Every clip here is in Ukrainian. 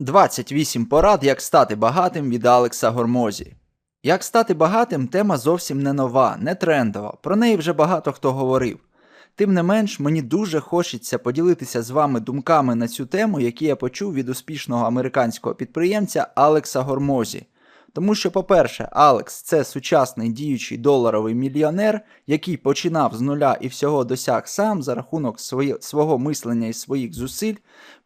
28 порад, як стати багатим від Алекса Гормозі. Як стати багатим тема зовсім не нова, не трендова. Про неї вже багато хто говорив. Тим не менш, мені дуже хочеться поділитися з вами думками на цю тему, які я почув від успішного американського підприємця Алекса Гормозі. Тому що, по-перше, Алекс це сучасний діючий доларовий мільйонер, який починав з нуля і всього досяг сам за рахунок своє, свого мислення і своїх зусиль.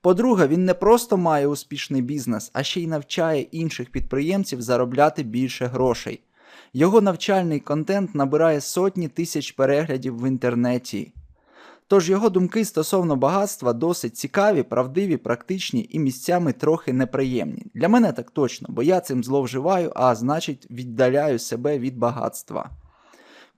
По-друге, він не просто має успішний бізнес, а ще й навчає інших підприємців заробляти більше грошей. Його навчальний контент набирає сотні тисяч переглядів в інтернеті. Тож його думки стосовно багатства досить цікаві, правдиві, практичні і місцями трохи неприємні. Для мене так точно, бо я цим зловживаю, а значить віддаляю себе від багатства.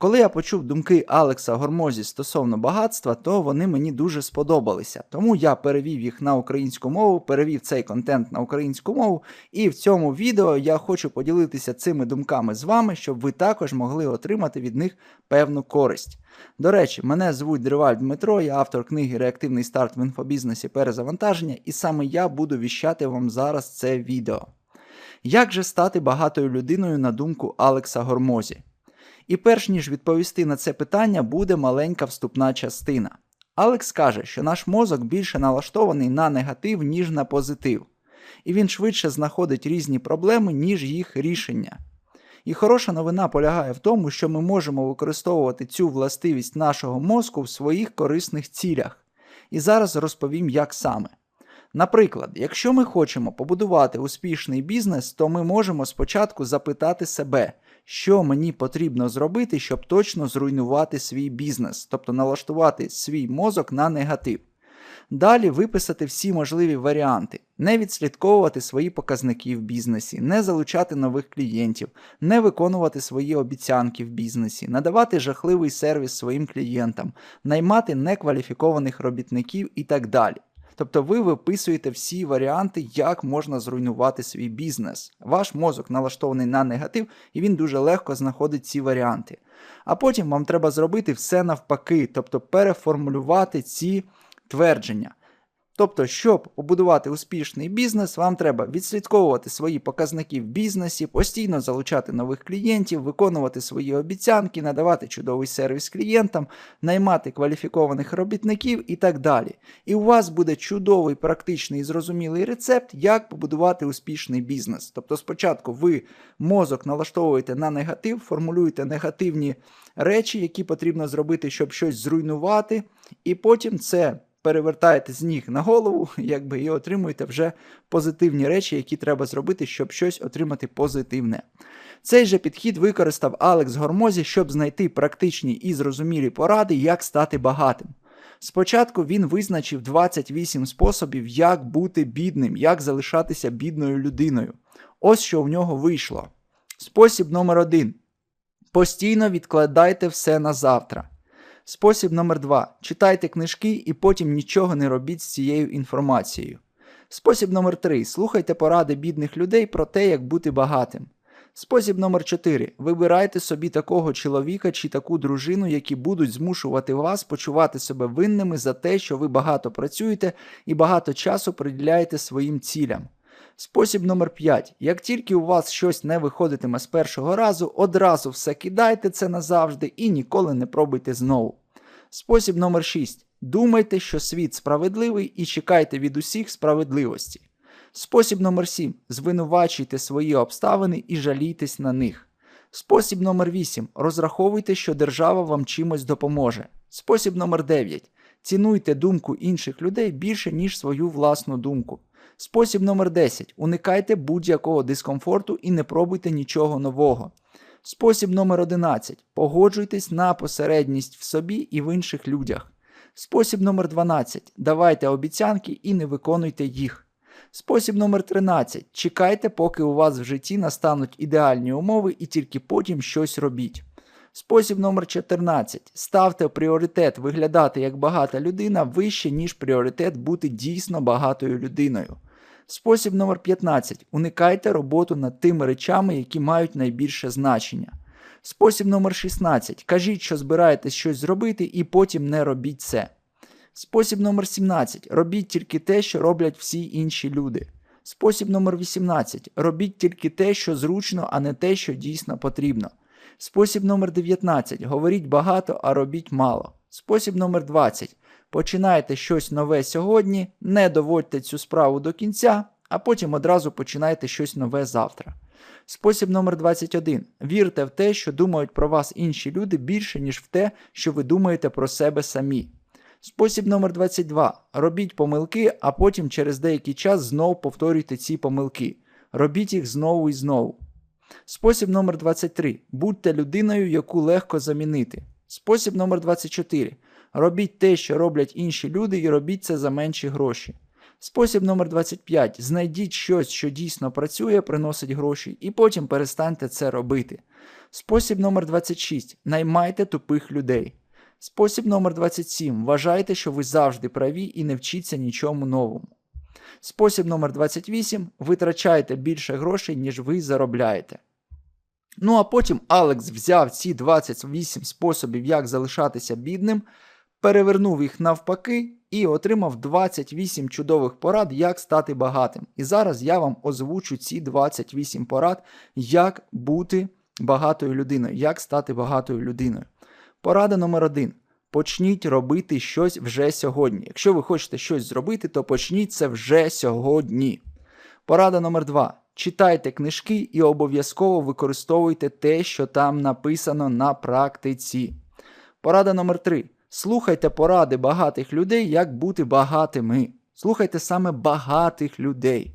Коли я почув думки Алекса Гормозі стосовно багатства, то вони мені дуже сподобалися. Тому я перевів їх на українську мову, перевів цей контент на українську мову, і в цьому відео я хочу поділитися цими думками з вами, щоб ви також могли отримати від них певну користь. До речі, мене звуть Дриваль Дмитро, я автор книги Реактивний старт в інфобізнесі перезавантаження, і саме я буду віщати вам зараз це відео. Як же стати багатою людиною на думку Алекса Гормозі? І перш ніж відповісти на це питання, буде маленька вступна частина. Алекс каже, що наш мозок більше налаштований на негатив, ніж на позитив, і він швидше знаходить різні проблеми, ніж їх рішення. І хороша новина полягає в тому, що ми можемо використовувати цю властивість нашого мозку в своїх корисних цілях. І зараз розповім, як саме. Наприклад, якщо ми хочемо побудувати успішний бізнес, то ми можемо спочатку запитати себе, що мені потрібно зробити, щоб точно зруйнувати свій бізнес, тобто налаштувати свій мозок на негатив. Далі виписати всі можливі варіанти, не відслідковувати свої показники в бізнесі, не залучати нових клієнтів, не виконувати свої обіцянки в бізнесі, надавати жахливий сервіс своїм клієнтам, наймати некваліфікованих робітників і так далі. Тобто ви виписуєте всі варіанти, як можна зруйнувати свій бізнес. Ваш мозок налаштований на негатив, і він дуже легко знаходить ці варіанти. А потім вам треба зробити все навпаки, тобто переформулювати ці твердження. Тобто, щоб побудувати успішний бізнес, вам треба відслідковувати свої показники в бізнесі, постійно залучати нових клієнтів, виконувати свої обіцянки, надавати чудовий сервіс клієнтам, наймати кваліфікованих робітників і так далі. І у вас буде чудовий, практичний і зрозумілий рецепт, як побудувати успішний бізнес. Тобто, спочатку ви мозок налаштовуєте на негатив, формулюєте негативні речі, які потрібно зробити, щоб щось зруйнувати, і потім це перевертаєте з ніг на голову, якби і отримуєте вже позитивні речі, які треба зробити, щоб щось отримати позитивне. Цей же підхід використав Алекс Гормозі, щоб знайти практичні і зрозумілі поради, як стати багатим. Спочатку він визначив 28 способів, як бути бідним, як залишатися бідною людиною. Ось що в нього вийшло. Спосіб номер один. Постійно відкладайте все на завтра. Спосіб номер 2. Читайте книжки і потім нічого не робіть з цією інформацією. Спосіб номер 3. Слухайте поради бідних людей про те, як бути багатим. Спосіб номер 4. Вибирайте собі такого чоловіка чи таку дружину, які будуть змушувати вас почувати себе винними за те, що ви багато працюєте і багато часу приділяєте своїм цілям. Спосіб номер 5. Як тільки у вас щось не виходитиме з першого разу, одразу все кидайте це назавжди і ніколи не пробуйте знову. Спосіб номер 6. Думайте, що світ справедливий і чекайте від усіх справедливості. Спосіб номер 7. Звинувачуйте свої обставини і жалійтесь на них. Спосіб номер 8. Розраховуйте, що держава вам чимось допоможе. Спосіб номер 9. Цінуйте думку інших людей більше, ніж свою власну думку. Спосіб номер 10. Уникайте будь-якого дискомфорту і не пробуйте нічого нового. Спосіб номер 11. Погоджуйтесь на посередність в собі і в інших людях. Спосіб номер 12. Давайте обіцянки і не виконуйте їх. Спосіб номер 13. Чекайте, поки у вас в житті настануть ідеальні умови і тільки потім щось робіть. Спосіб номер 14. Ставте пріоритет виглядати як багата людина вище, ніж пріоритет бути дійсно багатою людиною. Спосіб номер 15. Уникайте роботу над тими речами, які мають найбільше значення. Спосіб номер 16. Кажіть, що збираєтесь щось зробити, і потім не робіть це. Спосіб номер 17. Робіть тільки те, що роблять всі інші люди. Спосіб номер 18. Робіть тільки те, що зручно, а не те, що дійсно потрібно. Спосіб номер 19. Говоріть багато, а робіть мало. Спосіб номер 20. Починайте щось нове сьогодні, не доводьте цю справу до кінця, а потім одразу починайте щось нове завтра. Спосіб номер 21. Вірте в те, що думають про вас інші люди більше, ніж в те, що ви думаєте про себе самі. Спосіб номер 22. Робіть помилки, а потім через деякий час знову повторюйте ці помилки. Робіть їх знову і знову. Спосіб номер 23. Будьте людиною, яку легко замінити. Спосіб номер 24. Робіть те, що роблять інші люди, і робіть це за менші гроші. Спосіб номер 25. Знайдіть щось, що дійсно працює, приносить гроші, і потім перестаньте це робити. Спосіб номер 26. Наймайте тупих людей. Спосіб номер 27. Вважайте, що ви завжди праві і не вчіться нічому новому. Спосіб номер 28. Витрачайте більше грошей, ніж ви заробляєте. Ну а потім Алекс взяв ці 28 способів, як залишатися бідним, перевернув їх навпаки і отримав 28 чудових порад, як стати багатим. І зараз я вам озвучу ці 28 порад, як бути багатою людиною, як стати багатою людиною. Порада номер один. Почніть робити щось вже сьогодні. Якщо ви хочете щось зробити, то почніть це вже сьогодні. Порада номер два. Читайте книжки і обов'язково використовуйте те, що там написано на практиці. Порада номер три. Слухайте поради багатих людей, як бути багатими. Слухайте саме багатих людей.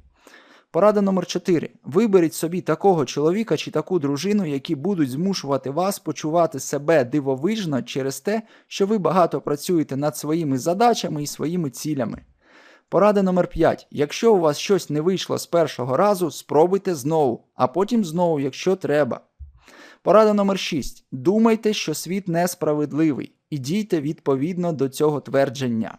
Порада номер 4. Виберіть собі такого чоловіка чи таку дружину, які будуть змушувати вас почувати себе дивовижно через те, що ви багато працюєте над своїми задачами і своїми цілями. Порада номер 5. Якщо у вас щось не вийшло з першого разу, спробуйте знову, а потім знову, якщо треба. Порада номер 6. Думайте, що світ несправедливий, і дійте відповідно до цього твердження.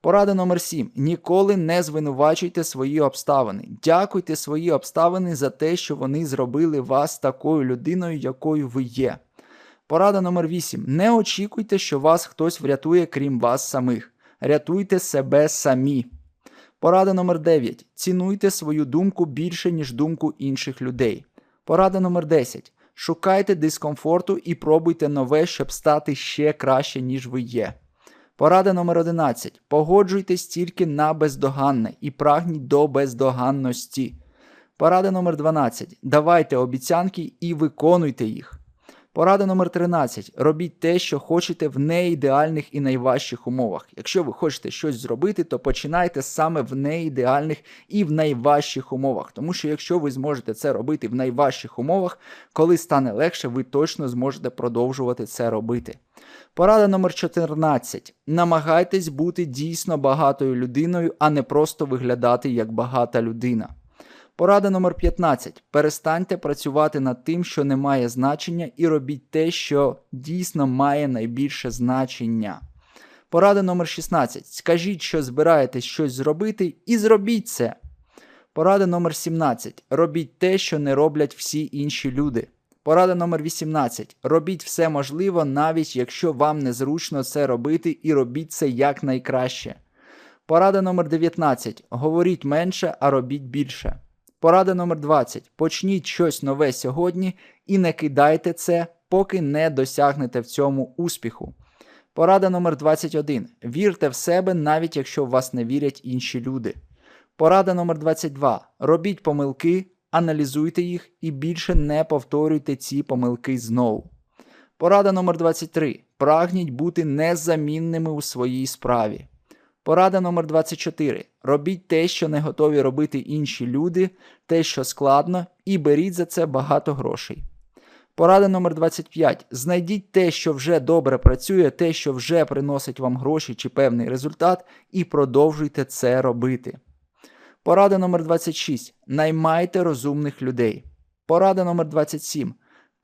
Порада номер 7. Ніколи не звинувачуйте свої обставини. Дякуйте свої обставини за те, що вони зробили вас такою людиною, якою ви є. Порада номер 8. Не очікуйте, що вас хтось врятує, крім вас самих. Рятуйте себе самі. Порада номер 9. Цінуйте свою думку більше, ніж думку інших людей. Порада номер 10. Шукайте дискомфорту і пробуйте нове, щоб стати ще краще, ніж ви є. Порада номер 11. Погоджуйтесь тільки на бездоганне і прагніть до бездоганності. Порада номер 12. Давайте обіцянки і виконуйте їх. Порада номер 13. Робіть те, що хочете в неідеальних і найважчих умовах. Якщо ви хочете щось зробити, то починайте саме в неідеальних і в найважчих умовах. Тому що якщо ви зможете це робити в найважчих умовах, коли стане легше, ви точно зможете продовжувати це робити. Порада номер 14. Намагайтесь бути дійсно багатою людиною, а не просто виглядати як багата людина. Порада номер 15. Перестаньте працювати над тим, що не має значення, і робіть те, що дійсно має найбільше значення. Порада номер 16. Скажіть, що збираєтесь щось зробити, і зробіть це. Порада номер 17. Робіть те, що не роблять всі інші люди. Порада номер 18. Робіть все можливо, навіть якщо вам незручно це робити, і робіть це якнайкраще. Порада номер 19. Говоріть менше, а робіть більше. Порада номер 20. Почніть щось нове сьогодні і не кидайте це, поки не досягнете в цьому успіху. Порада номер 21. Вірте в себе, навіть якщо в вас не вірять інші люди. Порада номер 22. Робіть помилки, аналізуйте їх і більше не повторюйте ці помилки знову. Порада номер 23. Прагніть бути незамінними у своїй справі. Порада номер 24. Робіть те, що не готові робити інші люди, те, що складно, і беріть за це багато грошей. Порада номер 25. Знайдіть те, що вже добре працює, те, що вже приносить вам гроші чи певний результат, і продовжуйте це робити. Порада номер 26. Наймайте розумних людей. Порада номер 27.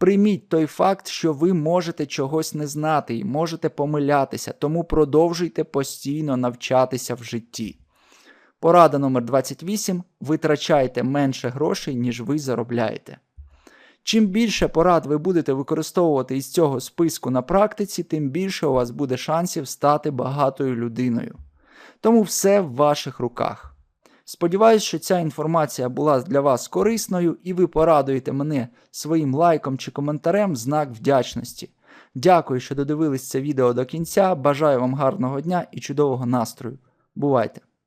Прийміть той факт, що ви можете чогось не знати і можете помилятися, тому продовжуйте постійно навчатися в житті. Порада номер 28. Витрачайте менше грошей, ніж ви заробляєте. Чим більше порад ви будете використовувати із цього списку на практиці, тим більше у вас буде шансів стати багатою людиною. Тому все в ваших руках. Сподіваюсь, що ця інформація була для вас корисною і ви порадуєте мене своїм лайком чи коментарем знак вдячності. Дякую, що додивились це відео до кінця. Бажаю вам гарного дня і чудового настрою. Бувайте!